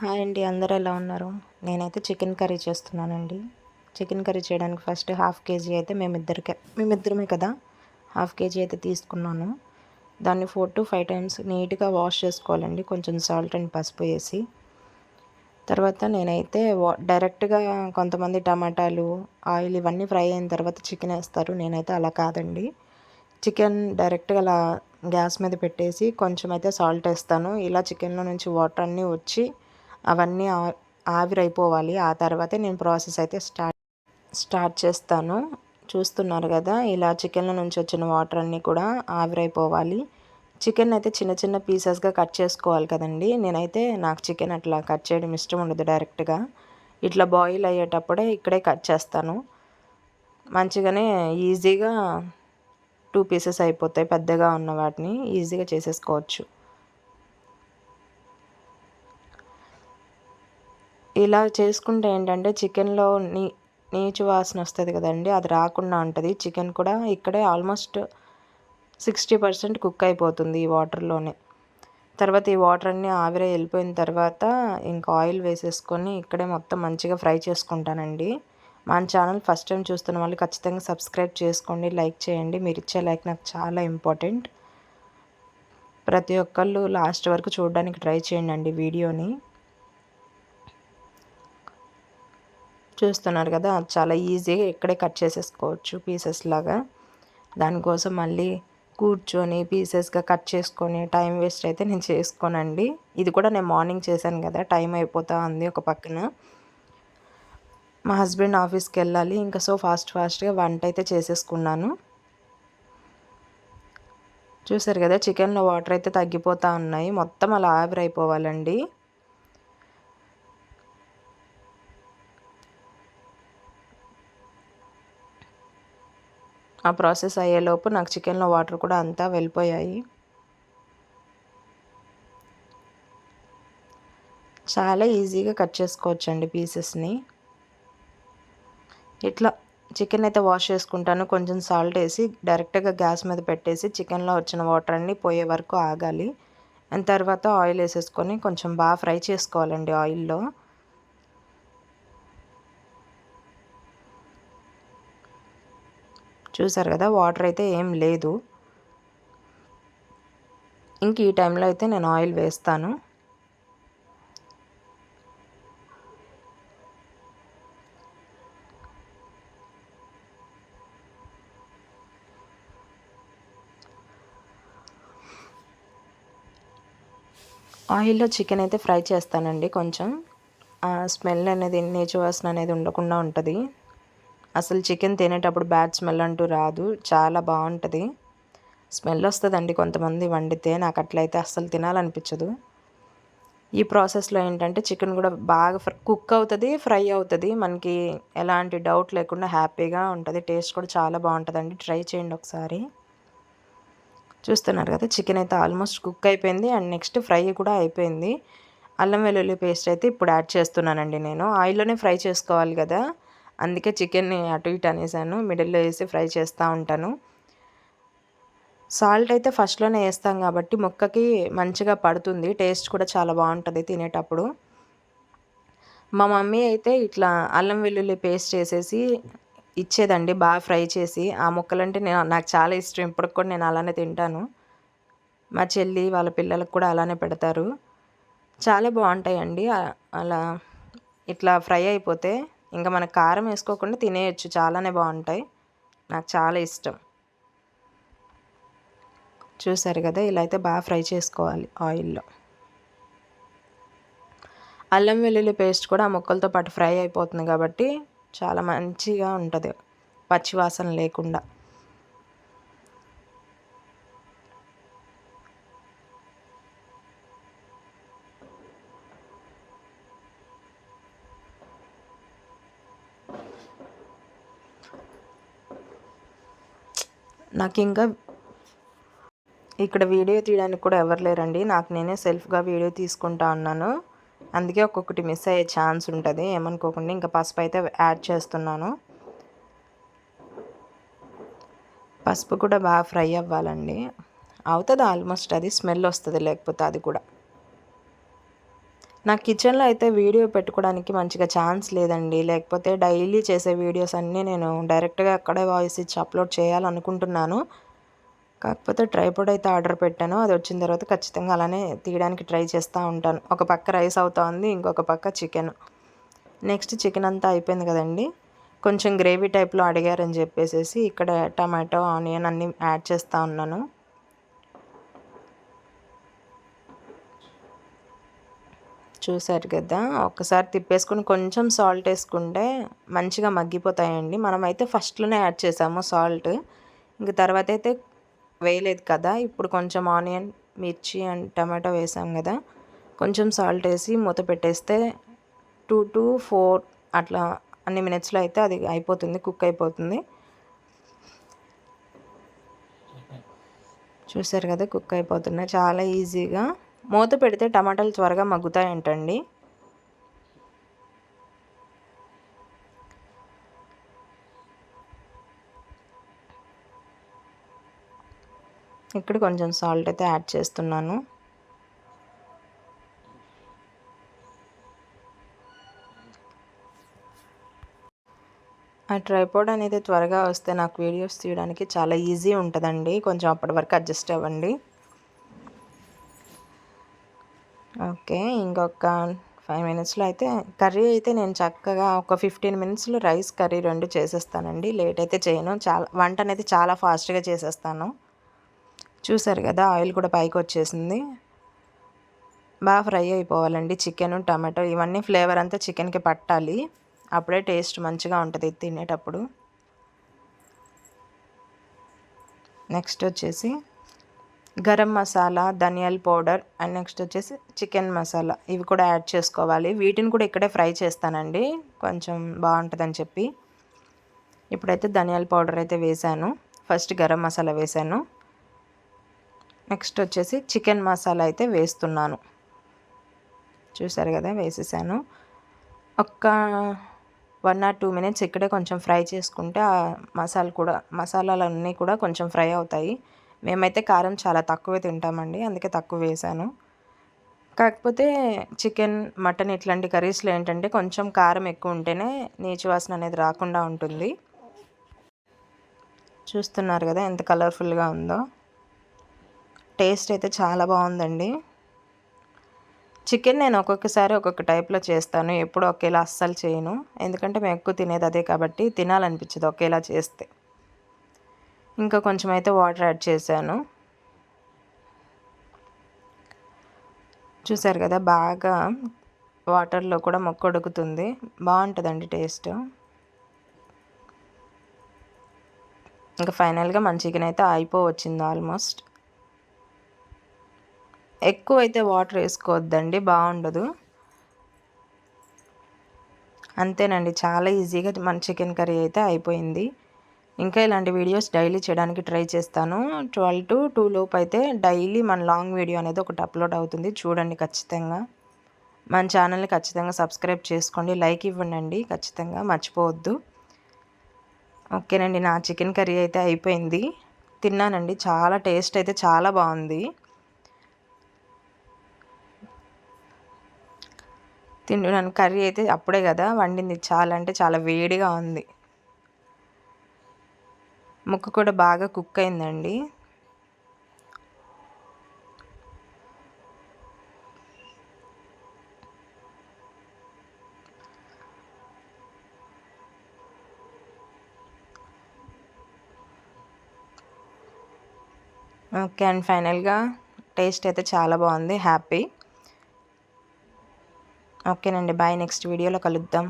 Hi అండి అందరు ఎలా ఉన్నారు? నేనైతే చికెన్ కర్రీ చేస్తున్నానండి. చికెన్ కర్రీ చేయడానికి ఫస్ట్ హాఫ్ కేజీ అయితే మేమిద్దరికే మేమిద్దరమే కదా? హాఫ్ కేజీ అయితే తీసుకున్నాను. దాన్ని ఫోర్ టు ఫైవ్ టైమ్స్ నీట్గా వాష్ చేసుకోవాలండి. కొంచెం సాల్ట్ అండ్ పసుపు వేసి. తర్వాత నేనైతే వా డైరెక్ట్గా కొంతమంది టమాటాలు ఆయిల్ ఇవన్నీ ఫ్రై అయిన తర్వాత చికెన్ వేస్తారు. నేనైతే అలా కాదండి. చికెన్ డైరెక్ట్గా అలా గ్యాస్ మీద పెట్టేసి కొంచెం అయితే సాల్ట్ వేస్తాను. ఇలా చికెన్లో నుంచి వాటర్ అన్నీ వచ్చి అవన్నీ ఆవిరైపోవాలి. ఆ తర్వాతే నేను ప్రాసెస్ అయితే స్టార్ట్ స్టార్ట్ చేస్తాను. చూస్తున్నారు కదా ఇలా చికెన్లో నుంచి వచ్చిన వాటర్ అన్నీ కూడా ఆవిరైపోవాలి. చికెన్ అయితే చిన్న చిన్న పీసెస్గా కట్ చేసుకోవాలి కదండి. నేనైతే నాకు చికెన్ అట్లా కట్ చేయడం ఇష్టం ఉండదు డైరెక్ట్గా. ఇట్లా బాయిల్ అయ్యేటప్పుడే ఇక్కడే కట్ చేస్తాను. మంచిగానే ఈజీగా టూ పీసెస్ అయిపోతాయి పెద్దగా ఉన్న వాటిని. ఈజీగా చేసేసుకోవచ్చు. ఇలా చేసుకుంటే ఏంటంటే చికెన్లో నీ నీచు వాసన వస్తుంది కదండి అది రాకుండా ఉంటుంది. చికెన్ కూడా ఇక్కడే ఆల్మోస్ట్ సిక్స్టీ పర్సెంట్ కుక్ అయిపోతుంది ఈ వాటర్లోనే. తర్వాత ఈ వాటర్ అన్నీ ఆవిరే వెళ్ళిపోయిన తర్వాత ఇంకా ఆయిల్ వేసేసుకొని ఇక్కడే మొత్తం మంచిగా ఫ్రై చేసుకుంటానండి. మన ఛానల్ ఫస్ట్ టైం చూస్తున్న వాళ్ళు ఖచ్చితంగా సబ్స్క్రైబ్ చేసుకోండి లైక్ చేయండి. మీరు ఇచ్చే లైక్ నాకు చాలా ఇంపార్టెంట్. ప్రతి ఒక్కళ్ళు లాస్ట్ వరకు చూడడానికి ట్రై చేయండి అండి వీడియోని. చూస్తున్నారు కదా చాలా ఈజీగా ఇక్కడే కట్ చేసేసుకోవచ్చు పీసెస్ లాగా. దానికోసం మళ్ళీ కూర్చొని పీసెస్గా కట్ చేసుకొని టైం వేస్ట్ అయితే నేను చేసుకోనండి. ఇది కూడా నేను మార్నింగ్ చేశాను కదా టైం అయిపోతా ఉంది ఒక పక్కన. మా హస్బెండ్ ఆఫీస్కి వెళ్ళాలి ఇంకా సో ఫాస్ట్ ఫాస్ట్గా వంట అయితే చేసేసుకున్నాను. చూసారు కదా చికెన్లో వాటర్ అయితే తగ్గిపోతూ ఉన్నాయి. మొత్తం అలా ఆవిరైపోవాలండి ఆ ప్రాసెస్ అయ్యేలోపు నాకు చికెన్లో వాటర్ కూడా అంతా వెళ్ళిపోయాయి. చాలా ఈజీగా కట్ చేసుకోవచ్చండి పీసెస్ని. ఇట్లా చికెన్ అయితే వాష్ చేసుకుంటాను. కొంచెం సాల్ట్ వేసి డైరెక్ట్గా గ్యాస్ మీద పెట్టేసి చికెన్లో వచ్చిన వాటర్ అన్నీ పోయే వరకు ఆగాలి. అండ్ తర్వాత ఆయిల్ వేసేసుకొని కొంచెం బాగా ఫ్రై చేసుకోవాలండి ఆయిల్లో. చూసారు కదా వాటర్ అయితే ఏం లేదు. ఇంక ఈ టైంలో అయితే నేను ఆయిల్ వేస్తాను. ఆయిల్లో చికెన్ అయితే ఫ్రై చేస్తానండి కొంచెం. స్మెల్ అనేది నేచు వాసన అనేది ఉండకుండా ఉంటుంది. అసలు చికెన్ తినేటప్పుడు బ్యాడ్ స్మెల్ అంటూ రాదు. చాలా బాగుంటుంది. స్మెల్ వస్తుందండి కొంతమంది వండితే. నాకు అట్లయితే అస్సలు తినాలనిపించదు. ఈ ప్రాసెస్లో ఏంటంటే చికెన్ కూడా బాగా కుక్ అవుతుంది ఫ్రై అవుతుంది. మనకి ఎలాంటి డౌట్ లేకుండా హ్యాపీగా ఉంటుంది. టేస్ట్ కూడా చాలా బాగుంటుందండి. ట్రై చేయండి ఒకసారి. చూస్తున్నారు కదా చికెన్ అయితే ఆల్మోస్ట్ కుక్ అయిపోయింది. అండ్ నెక్స్ట్ ఫ్రై కూడా అయిపోయింది. అల్లం వెల్లుల్లి పేస్ట్ అయితే ఇప్పుడు యాడ్ చేస్తున్నానండి నేను. ఆయిల్లోనే ఫ్రై చేసుకోవాలి కదా. అందుకే చికెన్ని అటు ఇటు అనేసాను. మిడిల్లో వేసి ఫ్రై చేస్తూ ఉంటాను. సాల్ట్ అయితే ఫస్ట్లోనే వేస్తాం కాబట్టి ముక్కకి మంచిగా పడుతుంది. టేస్ట్ కూడా చాలా బాగుంటుంది తినేటప్పుడు. మా మమ్మీ అయితే ఇట్లా అల్లం వెల్లుల్లి పేస్ట్ చేసేసి ఇచ్చేదండి బాగా ఫ్రై చేసి. ఆ ముక్కలంటే నేను నాకు చాలా ఇష్టం. ఇప్పటికి కూడా నేను అలానే తింటాను. మా చెల్లి వాళ్ళ పిల్లలకు కూడా అలానే పెడతారు. చాలా బాగుంటాయండి. అలా ఇట్లా ఫ్రై అయిపోతే ఇంకా మనకు కారం వేసుకోకుండా తినేయచ్చు. చాలానే బాగుంటాయి. నాకు చాలా ఇష్టం. చూసారు కదా ఇలా అయితే బాగా ఫ్రై చేసుకోవాలి ఆయిల్లో. అల్లం వెల్లుల్లి పేస్ట్ కూడా ఆ ముక్కలతో పాటు ఫ్రై అయిపోతుంది కాబట్టి చాలా మంచిగా ఉంటుంది. పచ్చివాసన లేకుండా. నాకు ఇంకా ఇక్కడ వీడియో తీయడానికి కూడా ఎవరు లేరండి. నాకు నేనే సెల్ఫ్గా వీడియో తీసుకుంటా ఉన్నాను. అందుకే ఒక్కొక్కటి మిస్ అయ్యే ఛాన్స్ ఉంటుంది. ఏమనుకోకుండా ఇంకా పసుపు అయితే యాడ్ చేస్తున్నాను. పసుపు కూడా బాగా ఫ్రై అవ్వాలండి. అవుతుంది? ఆల్మోస్ట్ అది స్మెల్ వస్తుంది లేకపోతే అది కూడా. నా కిచెన్లో అయితే వీడియో పెట్టుకోవడానికి మంచిగా ఛాన్స్ లేదండి. లేకపోతే డైలీ చేసే వీడియోస్ అన్నీ నేను డైరెక్ట్గా అక్కడే వాయిస్ ఇచ్చి అప్లోడ్ చేయాలనుకుంటున్నాను. కాకపోతే ట్రైపోర్డ్ అయితే ఆర్డర్ పెట్టాను. అది వచ్చిన తర్వాత ఖచ్చితంగా అలానే తీయడానికి ట్రై చేస్తూ ఉంటాను. ఒక పక్క రైస్ అవుతా ఉంది ఇంకొక పక్క చికెన్. నెక్స్ట్ చికెన్ అంతా అయిపోయింది కదండి. కొంచెం గ్రేవీ టైప్లో అడిగారని చెప్పేసి ఇక్కడ టమాటో ఆనియన్ అన్నీ యాడ్ చేస్తూ ఉన్నాను. చూశారు కదా ఒక్కసారి తిప్పేసుకుని కొంచెం సాల్ట్ వేసుకుంటే మంచిగా మగ్గిపోతాయండి. మనమైతే ఫస్ట్లోనే యాడ్ చేసాము సాల్ట్ ఇంక తర్వాత అయితే వేయలేదు కదా ఇప్పుడు కొంచెం ఆనియన్ మిర్చి అండ్ టమాటో వేసాం కదా కొంచెం సాల్ట్ వేసి మూత పెట్టేస్తే టూ టు ఫోర్ అట్లా అన్ని మినిట్స్లో అయితే అది అయిపోతుంది కుక్ అయిపోతుంది. చూసారు కదా కుక్ అయిపోతున్నాయి. చాలా ఈజీగా మూత పెడితే టమాటాలు త్వరగా మగ్గుతాయంటండి. ఇక్కడ కొంచెం సాల్ట్ అయితే యాడ్ చేస్తున్నాను. ఆ ట్రైపోడ్ అనేది త్వరగా వస్తే నాకు వీడియోస్ తీయడానికి చాలా ఈజీ ఉంటుందండి. కొంచెం అప్పటి వరకు అడ్జస్ట్ అవ్వండి. ఓకే ఇంకొక ఫైవ్ మినిట్స్లో అయితే కర్రీ అయితే నేను చక్కగా ఒక ఫిఫ్టీన్ మినిట్స్లో రైస్ కర్రీ రెండు చేసేస్తానండి. లేట్ అయితే చేయను. చాలా వంట అనేది చాలా ఫాస్ట్గా చేసేస్తాను. చూసారు కదా ఆయిల్ కూడా పైకి వచ్చేసింది. బాగా ఫ్రై అయిపోవాలండి చికెన్ టమాటో ఇవన్నీ ఫ్లేవర్ అంతా చికెన్కి పట్టాలి. అప్పుడే టేస్ట్ మంచిగా ఉంటుంది తినేటప్పుడు. నెక్స్ట్ వచ్చేసి గరం మసాలా ధనియాల పౌడర్ అండ్ నెక్స్ట్ వచ్చేసి చికెన్ మసాలా. ఇవి కూడా యాడ్ చేసుకోవాలి. వీటిని కూడా ఇక్కడే ఫ్రై చేస్తానండి. కొంచెం బాగుంటుందని చెప్పి. ఇప్పుడైతే ధనియాల పౌడర్ అయితే వేసాను. ఫస్ట్ గరం మసాలా వేసాను. నెక్స్ట్ వచ్చేసి చికెన్ మసాలా అయితే వేస్తున్నాను. చూసారు కదా వేసేసాను. ఒక్క వన్ ఆర్ టూ మినిట్స్ ఇక్కడే కొంచెం ఫ్రై చేసుకుంటే ఆ మసాలా కూడా మసాలాలన్నీ కూడా కొంచెం ఫ్రై అవుతాయి. మేమైతే కారం చాలా తక్కువే తింటామండి అందుకే తక్కువ వేసాను. కాకపోతే చికెన్ మటన్ ఇట్లాంటి కర్రీస్లో ఏంటంటే కొంచెం కారం ఎక్కువ ఉంటేనే నీచు వాసన అనేది రాకుండా ఉంటుంది. చూస్తున్నారు కదా ఎంత కలర్ఫుల్గా ఉందో. టేస్ట్ అయితే చాలా బాగుందండి. చికెన్ నేను ఒక్కొక్కసారి ఒక్కొక్క టైప్లో చేస్తాను ఎప్పుడు ఒకేలా అస్సలు చేయను. ఎందుకంటే మేము ఎక్కువ తినేది అదే కాబట్టి తినాలనిపించదు ఒకేలా చేస్తే. ఇంకా కొంచెం అయితే వాటర్ యాడ్ చేశాను. చూసారు కదా బాగా వాటర్లో కూడా మొక్క ఉడుకుతుంది. బాగుంటుందండి టేస్ట్. ఇంకా ఫైనల్గా మన చికెన్ అయితే అయిపోవచ్చింది ఆల్మోస్ట్. ఎక్కువ అయితే వాటర్ వేసుకోవద్దండి బాగుండదు. అంతేనండి చాలా ఈజీగా మన చికెన్ కర్రీ అయితే అయిపోయింది. ఇంకా ఇలాంటి వీడియోస్ డైలీ చేయడానికి ట్రై చేస్తాను. ట్వెల్వ్ టు టూ లోపు అయితే డైలీ మన లాంగ్ వీడియో అనేది ఒకటి అప్లోడ్ అవుతుంది. చూడండి ఖచ్చితంగా. మన ఛానల్ని ఖచ్చితంగా సబ్స్క్రైబ్ చేసుకోండి. లైక్ ఇవ్వండి. ఖచ్చితంగా మర్చిపోవద్దు. ఓకేనండి నా చికెన్ కర్రీ అయితే అయిపోయింది. తిన్నానండి. చాలా టేస్ట్ అయితే చాలా బాగుంది. తిన్నాను కర్రీ అయితే అప్పుడే కదా వండింది. చాలా అంటే చాలా వేడిగా ఉంది. ముక్క కూడా బాగా కుక్ అయిందండి. ఓకే అండ్ ఫైనల్గా టేస్ట్ అయితే చాలా బాగుంది హ్యాపీ. ఓకేనండి బాయ్ నెక్స్ట్ వీడియోలో కలుద్దాం.